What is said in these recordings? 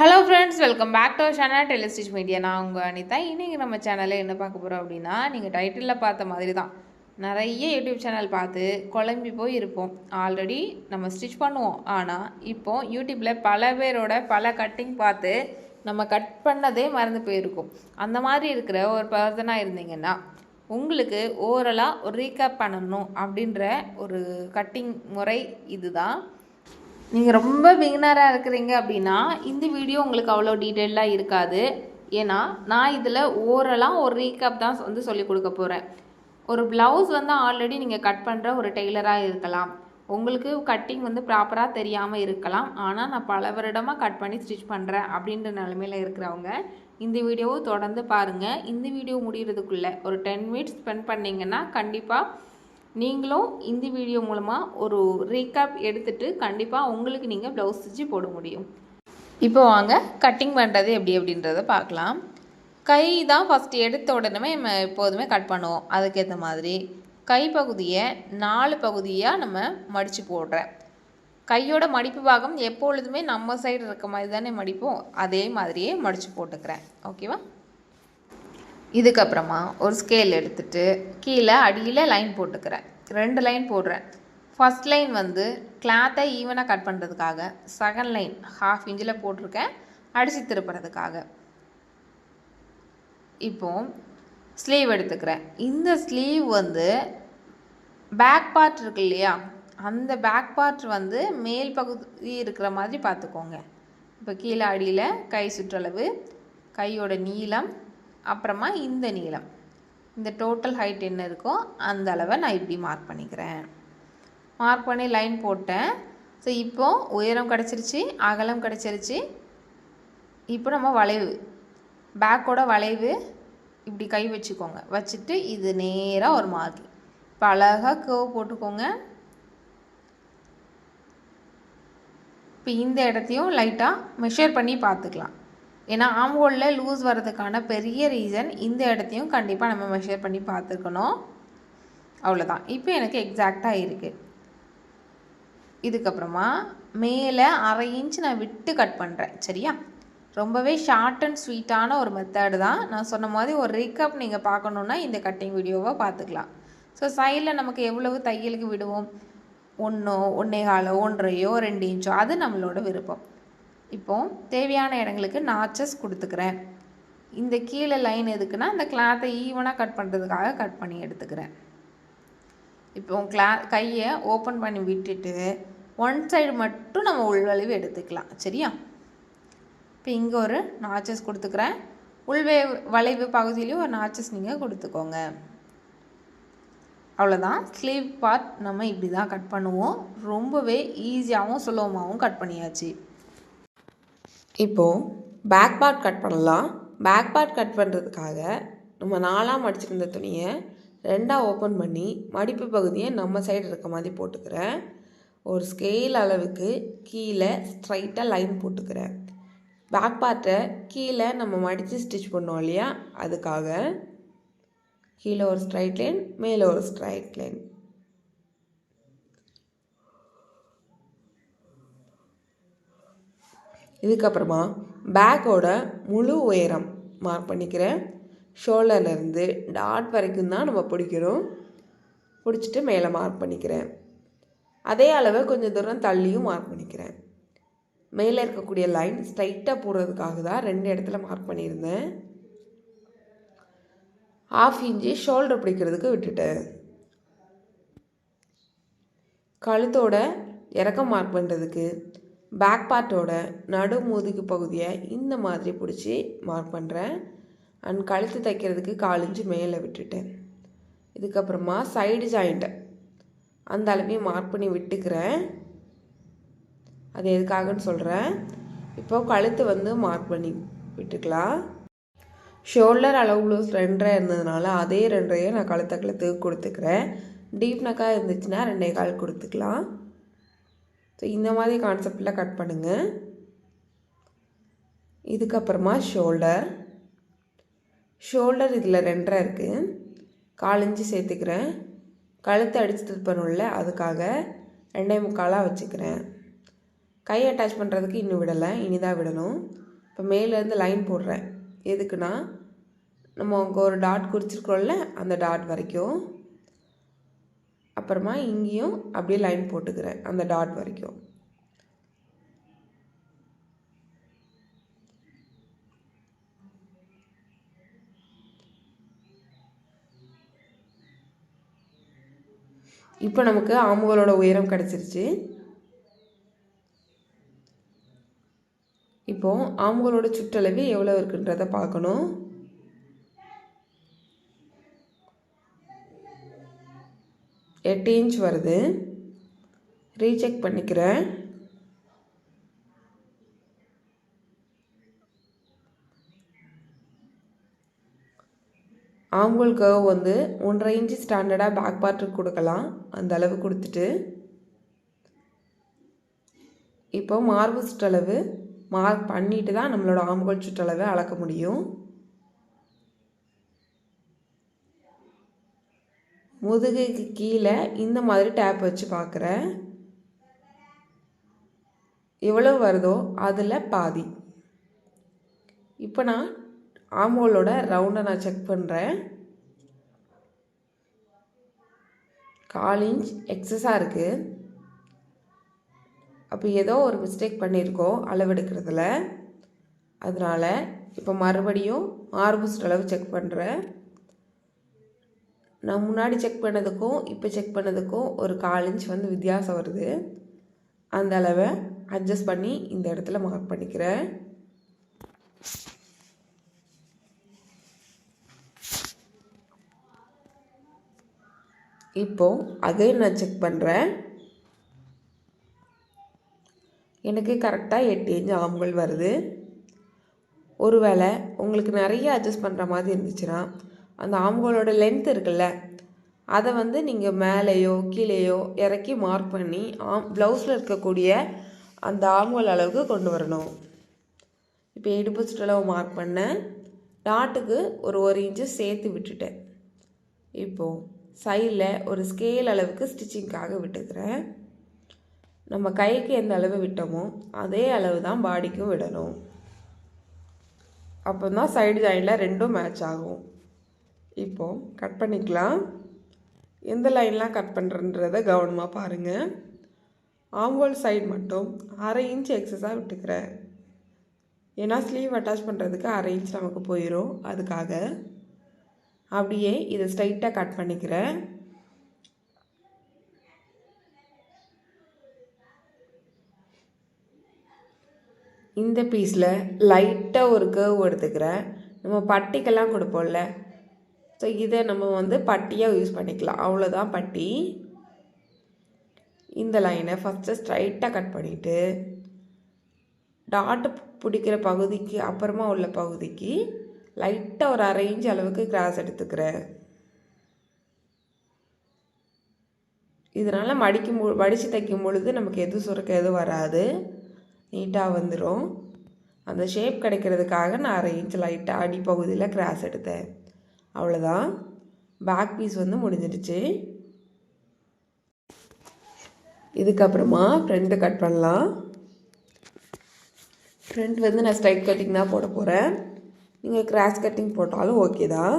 Hello friends welcome back to channel டெலிஸ்டிச் media நான் உங்கள் அனிதா. இன்றைக்கி நம்ம சேனலில் என்ன பார்க்க போகிறோம் அப்படின்னா நீங்கள் டைட்டிலில் பார்த்த மாதிரி தான். நிறைய யூடியூப் சேனல் பார்த்து குழம்பி போய் இருப்போம். ஆல்ரெடி நம்ம ஸ்டிச் பண்ணுவோம். ஆனால் இப்போ யூடியூப்பில் பல பேரோட பல கட்டிங் பார்த்து நம்ம கட் பண்ணதே மறந்து போயிருக்கும். அந்த மாதிரி இருக்கிற ஒரு பர்சனாக இருந்தீங்கன்னா உங்களுக்கு ஓரலாக ஒரு ரீகேப் பண்ணணும் அப்படின்ற ஒரு கட்டிங் முறை இதுதான். நீங்கள் ரொம்ப பிகினராக இருக்கிறீங்க அப்படின்னா இந்த வீடியோ உங்களுக்கு அவ்வளோ டீட்டெயிலாக இருக்காது. ஏன்னா நான் இதில் ஓரலாக ஒரு ரீகப் தான் வந்து சொல்லி கொடுக்க போகிறேன் ஒரு ப்ளவுஸ் வந்து ஆல்ரெடி நீங்கள் கட் பண்ணுற ஒரு டெய்லராக இருக்கலாம். உங்களுக்கு கட்டிங் வந்து ப்ராப்பராக தெரியாமல் இருக்கலாம். ஆனால் நான் பல வருடமாக கட் பண்ணி ஸ்டிச் பண்ணுறேன் அப்படின்ற நிலமையில இருக்கிறவங்க இந்த வீடியோவை தொடர்ந்து பாருங்கள் இந்த வீடியோ முடிகிறதுக்குள்ளே ஒரு டென் மினிட்ஸ் ஸ்பெண்ட் பண்ணிங்கன்னா கண்டிப்பாக நீங்களும் இந்த வீடியோ மூலமாக ஒரு ரீகேப் எடுத்துட்டு கண்டிப்பாக உங்களுக்கு நீங்கள் ப்ளவுஸ் ஸ்டிச்சு போட முடியும். இப்போ வாங்க கட்டிங் பண்ணுறது எப்படி அப்படின்றத பார்க்கலாம். கை தான் ஃபஸ்ட்டு எடுத்த உடனே நம்ம எப்போதுமே கட் பண்ணுவோம். அதுக்கேற்ற மாதிரி கை பகுதியை நாலு பகுதியாக நம்ம மடித்து போடுறேன். கையோட மடிப்பு பாகம் எப்பொழுதுமே நம்ம சைடு இருக்க மாதிரி தானே மடிப்போம். அதே மாதிரியே மடித்து போட்டுக்கிறேன். ஓகேவா இதுக்கப்புறமா ஒரு ஸ்கேல் எடுத்துட்டு கீழே அடியில் லைன் போட்டுக்கிறேன். ரெண்டு லைன் போடுறேன். ஃபஸ்ட் லைன் வந்து கிளாத்தை ஈவனாக கட் பண்ணுறதுக்காக செகண்ட் லைன் ஹாஃப் இன்ச்சில் போட்டிருக்கேன். அடித்து திருப்புறதுக்காக. இப்போ ஸ்லீவ் எடுத்துக்கிறேன். இந்த ஸ்லீவ் வந்து பேக் பார்ட் இருக்கு இல்லையா? அந்த பேக் பார்ட் வந்து மேல் பகுதி இருக்கிற மாதிரி பார்த்துக்கோங்க. இப்போ கீழே அடியில் கை சுற்றளவு கையோட நீளம் அப்புறமா இந்த நீளம். இந்த டோட்டல் ஹைட் என்ன இருக்கோ அந்த அளவை நான் இப்படி மார்க் பண்ணிக்கிறேன். மார்க் பண்ணி லைன் போட்டேன். ஸோ இப்போது உயரம் கிடச்சிருச்சு அகலம் கிடச்சிருச்சு. இப்போ நம்ம வளைவு பேக்கோட வளைவு இப்படி கை வச்சுக்கோங்க. வச்சுட்டு இது நேராக ஒரு மார்க் இப்போ அழகாக கேவ் போட்டுக்கோங்க. இப்போ இந்த இடத்தையும் லைட்டாக மெஷர் பண்ணி பார்த்துக்கலாம். ஏன்னா ஆம் ஹோலில் லூஸ் வர்றதுக்கான பெரிய ரீசன் இந்த இடத்தையும் கண்டிப்பாக நம்ம மெஷர் பண்ணி பார்த்துக்கணும் அவ்வளோதான் இப்போ எனக்கு எக்ஸாக்டாக இருக்குது இதுக்கப்புறமா மேலே அரை இன்ச் நான் விட்டு கட் பண்ணுறேன் சரியா? ரொம்பவே ஷார்ட் அண்ட் ஸ்வீட்டான ஒரு மெத்தடு தான். நான் சொன்ன மாதிரி ஒரு ரீகப் நீங்கள் பார்க்கணுன்னா இந்த கட்டிங் வீடியோவை பார்த்துக்கலாம். ஸோ சைடில் நமக்கு எவ்வளவு தையலுக்கு விடுவோம்? ஒன்றோ ஒன்றே காலோ ஒன்றையோ ரெண்டு இன்ச்சோ அது நம்மளோட விருப்பம். இப்போது தேவையான இடங்களுக்கு நாச்சஸ் கொடுத்துக்கிறேன். இந்த கீழே லைன் எதுக்குன்னா அந்த கிளாத்தை ஈவனாக கட் பண்ணுறதுக்காக கட் பண்ணி எடுத்துக்கிறேன். இப்போ கிளா கையை ஓப்பன் பண்ணி விட்டுட்டு ஒன் சைடு மட்டும் நம்ம உள்வளைவு எடுத்துக்கலாம். சரியா? இப்போ இங்கே ஒரு நாச்சஸ் கொடுத்துக்கிறேன். உள்வே வளைவு பகுதியிலையும் ஒரு நாச்சஸ் நீங்கள் கொடுத்துக்கோங்க. அவ்வளோதான் ஸ்லீவ் பார்ட் நம்ம இப்படி தான் கட் பண்ணுவோம். ரொம்பவே ஈஸியாகவும் சுலபமாகவும் கட் பண்ணியாச்சு. இப்போது பேக் பார்ட் கட் பண்ணலாம். பேக் பார்ட் கட் பண்ணுறதுக்காக நம்ம நாலாக மடிச்சிருந்த துணியை ரெண்டாக ஓப்பன் பண்ணி மடிப்பு பகுதியை நம்ம சைடு இருக்க மாதிரி போட்டுக்கிறேன். ஒரு ஸ்கேல் அளவுக்கு கீழே ஸ்ட்ரைட்டாக லைன் போட்டுக்கிறேன். பேக் பார்ட்டை கீழே நம்ம மடித்து ஸ்டிச் பண்ணோம் இல்லையா? அதுக்காக கீழே ஒரு ஸ்ட்ரைட் லைன் மேலே ஒரு ஸ்ட்ரைட் லைன் இதுக்கப்புறமா பேக்கோட முழு உயரம் மார்க் பண்ணிக்கிறேன். ஷோல்டர்லேருந்து டாட் வரைக்கும் தான் நம்ம பிடிக்கிறோம். பிடிச்சிட்டு மேலே மார்க் பண்ணிக்கிறேன். அதே அளவு கொஞ்சம் தூரம் தள்ளியும் மார்க் பண்ணிக்கிறேன். மேலே இருக்கக்கூடிய லைன் ஸ்ட்ரைட்டாக போடுறதுக்காக தான் ரெண்டு இடத்துல மார்க் பண்ணியிருந்தேன். ஆஃப் இன்ச்சு ஷோல்டர் பிடிக்கிறதுக்கு விட்டுட்டேன். கழுத்தோட இறக்கம் மார்க் பண்ணுறதுக்கு பேக் பார்ட்டோட நடு முதுகு பகுதியை இந்த மாதிரி பிடிச்சி மார்க் பண்ணுறேன் அண்ட் கழுத்து தைக்கிறதுக்கு காலிஞ்சு மேலே விட்டுட்டேன். இதுக்கப்புறமா சைடு ஜாயிண்ட்டை அந்த அளவையும் மார்க் பண்ணி விட்டுக்கிறேன். அது எதுக்காகன்னு சொல்கிறேன் இப்போ கழுத்து வந்து மார்க் பண்ணி விட்டுக்கலாம். ஷோல்டர் அளவு ப்ளவுஸ் ரெண்டரை இருந்ததுனால அதே ரெண்டரையை நான் கழுத்த கழுத்துக்கு கொடுத்துக்கிறேன். டீப் நக்காக இருந்துச்சுன்னா ரெண்டே கால் கொடுத்துக்கலாம். ஸோ இந்த மாதிரி கான்செப்டில் கட் பண்ணுங்கள் இதுக்கப்புறமா ஷோல்டர் ஷோல்டர் இதில் ரெண்டரை இருக்குது காலஞ்சி சேர்த்துக்கிறேன். கழுத்தை அடிச்சுட்டு திருப்பணும்ல அதுக்காக ரெண்டே முக்காலாக வச்சுக்கிறேன். கை அட்டாச் பண்ணுறதுக்கு இன்னும் விடலை இனிதான் விடணும். இப்போ மேலேருந்து லைன் போடுறேன். எதுக்குன்னா நம்ம அங்கே ஒரு டாட் குறிச்சிருக்கோம்ல அந்த டாட் வரைக்கும். அப்புறமா இங்கேயும் அப்படியே லைன் போட்டுக்கிறேன் அந்த டாட் வரைக்கும். இப்போ நமக்கு ஆம்புகளோட உயரம் கிடச்சிருச்சு. இப்போது ஆம்புகளோட சுற்றளவு எவ்வளோ இருக்குன்றதை பார்க்கணும். எட்டு இன்ச் வருது. ரீசெக் பண்ணிக்கிறேன். ஆம்பூல் கர்வ் வந்து ஒன்றரை இன்ச்சு ஸ்டாண்டர்டாக பேக் பார்ட்டுக்கு கொடுக்கலாம். அந்த அளவு கொடுத்துட்டு. இப்போ மார்பு சுற்றளவு மார்க் பண்ணிட்டு தான் நம்மளோட ஆம்புகள் சுற்றளவை அளக்க முடியும். முதுகுக்கு கீழே இந்த மாதிரி டேப் வச்சு பார்க்குறேன். எவ்வளோ வருதோ அதில் பாதி. இப்போ நான் ஆம்போலோட ரவுண்டை நான் செக் பண்ணுறேன் கால் இன்ச் எக்ஸஸாக இருக்குது அப்போ ஏதோ ஒரு மிஸ்டேக் பண்ணியிருக்கோம் அளவெடுக்கிறதுல. அதனால் இப்போ மறுபடியும் மார்புஸ்ட் அளவு செக் பண்ணுறேன் நான் முன்னாடி செக் பண்ணதுக்கும் இப்போ செக் பண்ணதுக்கும் ஒரு கால் இன்ச் வந்து வித்தியாசம் வருது. அந்த அளவை அட்ஜஸ்ட் பண்ணி இந்த இடத்துல மார்க் பண்ணிக்கிறேன். இப்போ அகைன் நான் செக் பண்ணுறேன் எனக்கு கரெக்டாக எட்டு இன்ச் ஆம்கள் வருது. ஒருவேளை உங்களுக்கு நிறைய அட்ஜஸ்ட் பண்ணுற மாதிரி இருந்துச்சுன்னா அந்த ஆம்களோட லென்த் இருக்குல்ல அதை வந்து நீங்கள் மேலேயோ கீழேயோ இறக்கி மார்க் பண்ணி ஆம் ப்ளவுஸில் இருக்கக்கூடிய அந்த ஆம்கள் அளவுக்கு கொண்டு வரணும். இப்போ இடுப்பு சுற்றளவு மார்க் பண்ணேன் டாட்டுக்கு ஒரு ஒரு இன்ச்சு சேர்த்து விட்டுட்டேன். இப்போது சைடில் ஒரு ஸ்கேல் அளவுக்கு ஸ்டிச்சிங்க்காக விட்டுக்கிறேன். நம்ம கைக்கு எந்த அளவு விட்டோமோ அதே அளவு தான் பாடிக்கும் விடணும். அப்போ தான் சைடு ஜாயினில் ரெண்டும் மேட்ச் ஆகும். இப்போது கட் பண்ணிக்கலாம். எந்த லைன்லாம் கட் பண்ணுறன்றதை கவனமாக பாருங்கள் ஆம்ஹோல் சைடு மட்டும் அரை இன்ச் எக்ஸஸாக விட்டுக்கிறேன் ஏன்னா ஸ்லீவ் அட்டாச் பண்ணுறதுக்கு அரை இன்ச் நமக்கு போயிடும் அதுக்காக அப்படியே இதை ஸ்ட்ரைட்டாக கட் பண்ணிக்கிறேன் இந்த பீஸில் லைட்டாக ஒரு கேர்வ் எடுத்துக்கிறேன் நம்ம பட்டிக்கெல்லாம் கொடுப்போம்ல. ஸோ இதை நம்ம வந்து பட்டியாக யூஸ் பண்ணிக்கலாம். அவ்வளோதான் பட்டி. இந்த லைனை ஃபஸ்ட்டு ஸ்ட்ரைட்டாக கட் பண்ணிவிட்டு டாட்டு பிடிக்கிற பகுதிக்கு அப்புறமா உள்ள பகுதிக்கு லைட்டாக ஒரு அரை இன்ச் அளவுக்கு கிராஸ் எடுத்துக்கிறேன் இதனால் மடிக்கும் மடித்து தைக்கும் பொழுது நமக்கு எது சுருக்க எதுவும் வராது. நீட்டாக வந்துடும் அந்த ஷேப் கிடைக்கிறதுக்காக நான் அரை இன்ச் லைட்டாக அடிப்பகுதியில் கிராஸ் எடுத்தேன். அவ்வளோதான் பேக் பீஸ் வந்து முடிஞ்சிடுச்சு. இதுக்கப்புறமா ஃப்ரண்ட்டு கட் பண்ணலாம். ஃப்ரண்ட் வந்து நான் ஸ்ட்ரைட் கட்டிங் தான் போட போகிறேன் நீங்கள் கிராஸ் கட்டிங் போட்டாலும் ஓகே தான்.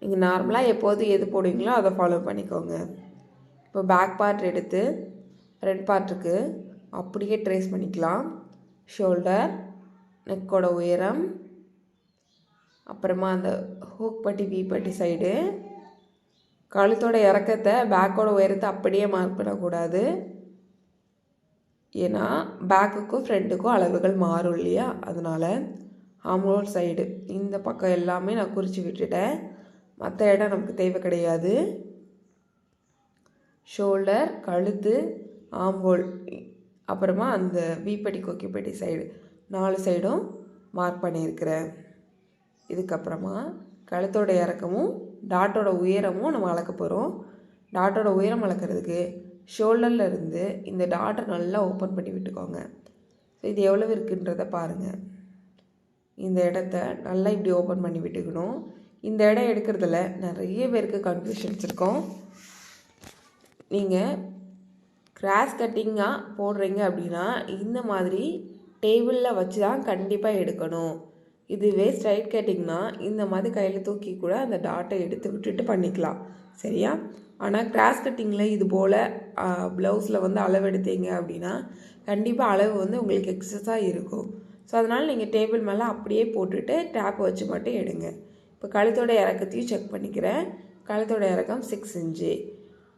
நீங்கள் நார்மலாக எப்போது எது போடுவீங்களோ அதை ஃபாலோ பண்ணிக்கோங்க. இப்போ பேக் பார்ட் எடுத்து ஃப்ரண்ட் பார்ட்டுக்கு அப்படியே ட்ரேஸ் பண்ணிக்கலாம். ஷோல்டர் நெக்கோட உயரம் அப்புறமா அந்த ஹூக் பட்டி வி பட்டி சைடு கழுத்தோட இறக்கத்தை பேக்கோட உயரத்தை அப்படியே மார்க் பண்ணக்கூடாது ஏன்னா பேக்குக்கும் ஃப்ரண்ட்டுக்கும் அளவுகள் மாறும் இல்லையா? அதனால் ஆம்ரோல் சைடு இந்த பக்கம் எல்லாமே நான் குறித்து விட்டுட்டேன். மற்ற இடம் நமக்கு தேவை கிடையாது. ஷோல்டர் கழுத்து ஆம்போல் அப்புறமா அந்த வீப்பட்டி கொக்கிப்பட்டி சைடு நாலு சைடும் மார்க் பண்ணியிருக்கிறேன். இதுக்கப்புறமா கழுத்தோட இறக்கமும் டாட்டோட உயரமும் நம்ம அளக்க போகிறோம் டாட்டோட உயரம் அளக்கிறதுக்கு ஷோல்டரில் இருந்து இந்த டாட்டை நல்லா ஓப்பன் பண்ணி விட்டுக்கோங்க. ஸோ இது எவ்வளவு இருக்குன்றத பாருங்கள் இந்த இடத்த நல்லா இப்படி ஓப்பன் பண்ணி விட்டுக்கணும். இந்த இடம் எடுக்கிறதுல நிறைய பேருக்கு கன்ஃபியூஷன்ஸ் இருக்கும். நீங்கள் கிராஸ் கட்டிங்காக போடுறீங்க அப்படின்னா இந்த மாதிரி டேபிளில் வச்சு தான் கண்டிப்பாக எடுக்கணும். இதுவே ஸ்ட்ரைட் கட்டிங்னா இந்த மாதிரி கையில் தூக்கி கூட அந்த டாட்டை எடுத்து விட்டுட்டு பண்ணிக்கலாம். சரியா? ஆனால் கிராஸ் கட்டிங்கில் இது போல் ப்ளவுஸில் வந்து அளவு எடுத்தீங்க அப்படின்னா கண்டிப்பாக அளவு வந்து உங்களுக்கு எக்ஸஸாக இருக்கும். ஸோ அதனால் நீங்கள் டேபிள் மேலே அப்படியே போட்டுட்டு டேப் வச்சு மட்டும் எடுங்க. இப்போ கழுத்தோட இறக்கத்தையும் செக் பண்ணிக்கிறேன். கழுத்தோட இறக்கம் சிக்ஸ் இன்ச்சு.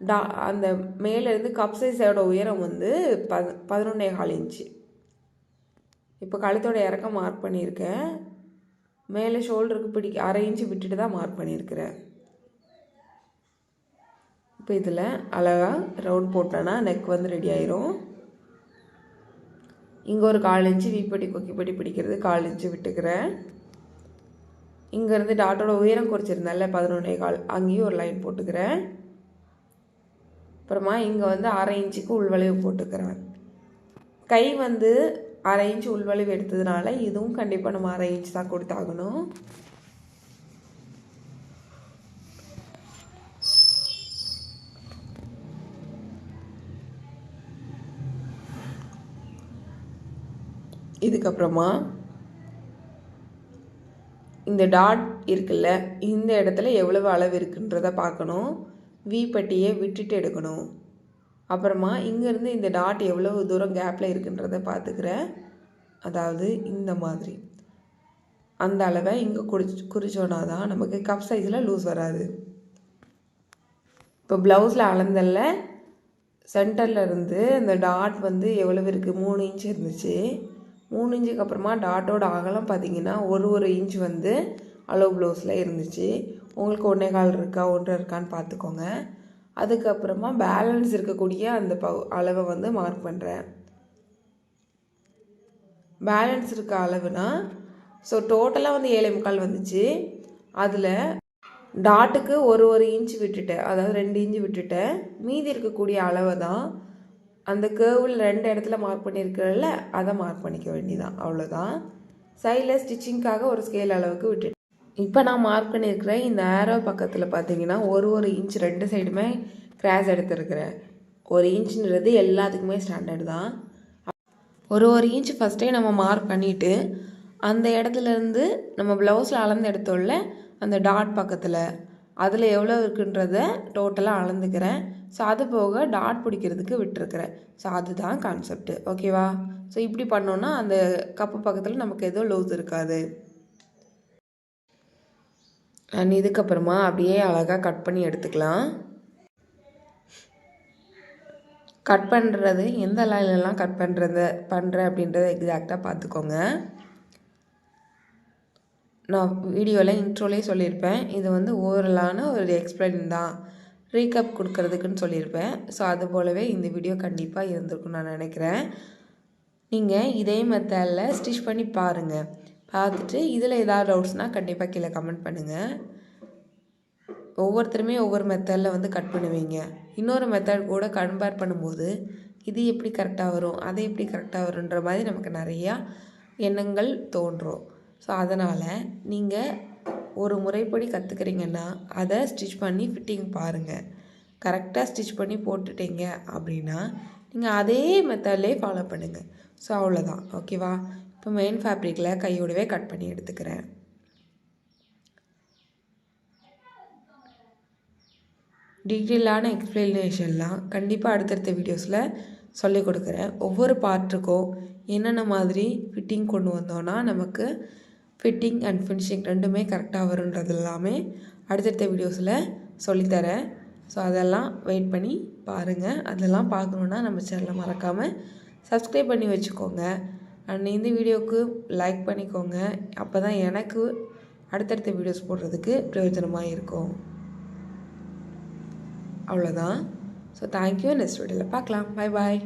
டா அந்த மேலேருந்து கப் சைஸோட உயரம் வந்து பதினொன்னே கால் இன்ச்சு. இப்போ கழுத்தோட இறக்கம் மார்க் பண்ணியிருக்கேன். மேலே ஷோல்டருக்கு பிடிக்க அரை இன்ச்சு விட்டுட்டு தான் மார்க் பண்ணியிருக்கிறேன் இப்போ இதில் அழகாக ரவுண்ட் போட்டோன்னா நெக் வந்து ரெடி ஆயிரும். இங்கே ஒரு கால் இன்ச்சு வீப்படி கொக்கிப்படி பிடிக்கிறது கால் இன்ச்சு விட்டுக்கிறேன் இங்கேருந்து டாட்டோட உயரம் குறைச்சிருந்தேன்ல பதினொன்னே கால் அங்கேயும் ஒரு லைன் போட்டுக்கிறேன் அப்புறமா இங்கே வந்து அரை இன்ச்சுக்கு உள்வளைவு போட்டுக்கிறேன். கை வந்து அரை இன்ச் உள்வளைவு எடுத்ததுனால இதுவும் கண்டிப்பாக நம்ம அரை இன்ச் தான் கொடுத்தாகணும். இதுக்கப்புறமா இந்த டாட் இருக்குல்ல இந்த இடத்துல எவ்வளவு அளவு இருக்குன்றதை பார்க்கணும். வி பட்டியை விட்டுட்டு எடுக்கணும். அப்புறமா இங்கேருந்து இந்த டாட் எவ்வளவு தூரம் கேப்பில் இருக்குன்றத பார்த்துக்கிறேன் அதாவது இந்த மாதிரி. அந்த அளவை இங்கே குறிச்சு குறிச்சோன்னா தான் நமக்கு கப் சைஸில் லூஸ் வராது. இப்போ ப்ளவுஸில் அளந்தல்ல சென்டரில் இருந்து அந்த டாட் வந்து எவ்வளவு இருக்குது மூணு இன்ச் இருந்துச்சு. மூணு இன்ச்சுக்கு அப்புறமா டாட்டோட அகலம் பார்த்தீங்கன்னா ஒரு ஒரு இன்ச் வந்து அளவு ப்ளவுஸில் இருந்துச்சு. உங்களுக்கு ஒன்றே கால் இருக்கா ஒன்றரை இருக்கான்னு பார்த்துக்கோங்க அதுக்கப்புறமா பேலன்ஸ் இருக்கக்கூடிய அந்த ப அளவை வந்து மார்க் பண்ணுறேன் பேலன்ஸ் இருக்க அளவுனா ஸோ டோட்டலாக வந்து ஏழை முக்கால் வந்துச்சு. அதில் டாட்டுக்கு ஒரு ஒரு இன்ச் விட்டுட்டேன். அதாவது ரெண்டு இன்ச்சு விட்டுட்டேன். மீதி இருக்கக்கூடிய அளவை தான் அந்த கேர்வில் ரெண்டு இடத்துல மார்க் பண்ணியிருக்கிறல்ல அதை மார்க் பண்ணிக்க வேண்டியதான் அவ்வளோதான் சைடில் ஸ்டிச்சிங்க்காக ஒரு ஸ்கேல் அளவுக்கு விட்டுட்டேன். இப்போ நான் மார்க் பண்ணியிருக்கிற இந்த ஆரோ பக்கத்தில் பார்த்தீங்கன்னா ஒரு ஒரு இன்ச் ரெண்டு சைடுமே கிராஸ் எடுத்துருக்கிறேன். ஒரு இன்ச்சுன்றது எல்லாத்துக்குமே ஸ்டாண்டர்ட் தான். ஒரு ஒரு இன்ச் ஃபஸ்ட்டே நம்ம மார்க் பண்ணிவிட்டு அந்த இடத்துலேருந்து நம்ம ப்ளவுஸில் அளந்து எடுத்தோம்ல அந்த டாட் பக்கத்தில். அதில் எவ்வளோ இருக்குன்றத டோட்டலாக அளந்துக்கிறேன். ஸோ அது போக டாட் பிடிக்கிறதுக்கு விட்டுருக்கிறேன். ஸோ அதுதான் கான்செப்ட்டு ஓகேவா ஸோ இப்படி பண்ணோன்னா அந்த கப்பு பக்கத்தில் நமக்கு எதுவும் லூஸ் இருக்காது. அண்ட் இதுக்கப்புறமா அப்படியே அழகாக கட் பண்ணி எடுத்துக்கலாம். கட் பண்ணுறது எந்த லைன்லலாம் கட் பண்ணுறது பண்ணுறேன் அப்படின்றத எக்ஸாக்டாக பார்த்துக்கோங்க. நான் வீடியோவில் இன்ட்ரோலேயே சொல்லியிருப்பேன். இது வந்து ஓவரலான ஒரு எக்ஸ்பிளைன் தான். ரீகப் கொடுக்கறதுக்குன்னு சொல்லியிருப்பேன். ஸோ அது போலவே இந்த வீடியோ கண்டிப்பாக இருந்திருக்கும்னு நான் நினைக்கிறேன். நீங்கள் இதே மெத்தடில் ஸ்டிச் பண்ணி பாருங்கள் பார்த்துட்டு இதில் ஏதாவது டவுட்ஸ்னால் கண்டிப்பாக கீழே கமெண்ட் பண்ணுங்கள் ஒவ்வொருத்தருமே ஒவ்வொரு மெத்தடில் வந்து கட் பண்ணுவீங்க. இன்னொரு மெத்தட் கூட கம்பேர் பண்ணும்போது இது எப்படி கரெக்டாக வரும் அது எப்படி கரெக்டாக வரும்ன்ற மாதிரி நமக்கு நிறையா எண்ணங்கள் தோன்றும். ஸோ அதனால் நீங்கள் ஒரு முறைப்படி கற்றுக்கிறீங்கன்னா அதை ஸ்டிச் பண்ணி ஃபிட்டிங் பாருங்கள் கரெக்டாக ஸ்டிச் பண்ணி போட்டுட்டீங்க அப்படின்னா நீங்கள் அதே மெத்தட்லேயே ஃபாலோ பண்ணுங்கள் ஸோ அவ்வளோதான் ஓகேவா இப்போ மெயின் ஃபேப்ரிக்கில் கையோடவே கட் பண்ணி எடுத்துக்கிறேன். டீட்டெயிலான எக்ஸ்ப்ளனேஷன்லாம் கண்டிப்பாக அடுத்தடுத்த வீடியோஸில் சொல்லிக் கொடுக்குறேன். ஒவ்வொரு பார்ட்டுக்கும் என்னென்ன மாதிரி ஃபிட்டிங் கொண்டு வந்தோன்னா நமக்கு ஃபிட்டிங் அண்ட் ஃபினிஷிங் ரெண்டுமே கரெக்டாக வருன்றது எல்லாமே அடுத்தடுத்த வீடியோஸில் சொல்லித்தரேன். ஸோ அதெல்லாம் வெயிட் பண்ணி பாருங்கள் அதெல்லாம் பார்க்கணுன்னா நம்ம சேனலை மறக்காமல் சப்ஸ்கிரைப் பண்ணி வச்சுக்கோங்க. அண்ட் இந்த வீடியோவுக்கு லைக் பண்ணிக்கோங்க. அப்போ தான் எனக்கு அடுத்தடுத்த வீடியோஸ் போடுறதுக்கு பிரயோஜனமாக இருக்கும். அவ்வளோதான் ஸோ தேங்க்யூ நெக்ஸ்ட் வீடியோவில் பார்க்கலாம். பாய் பாய்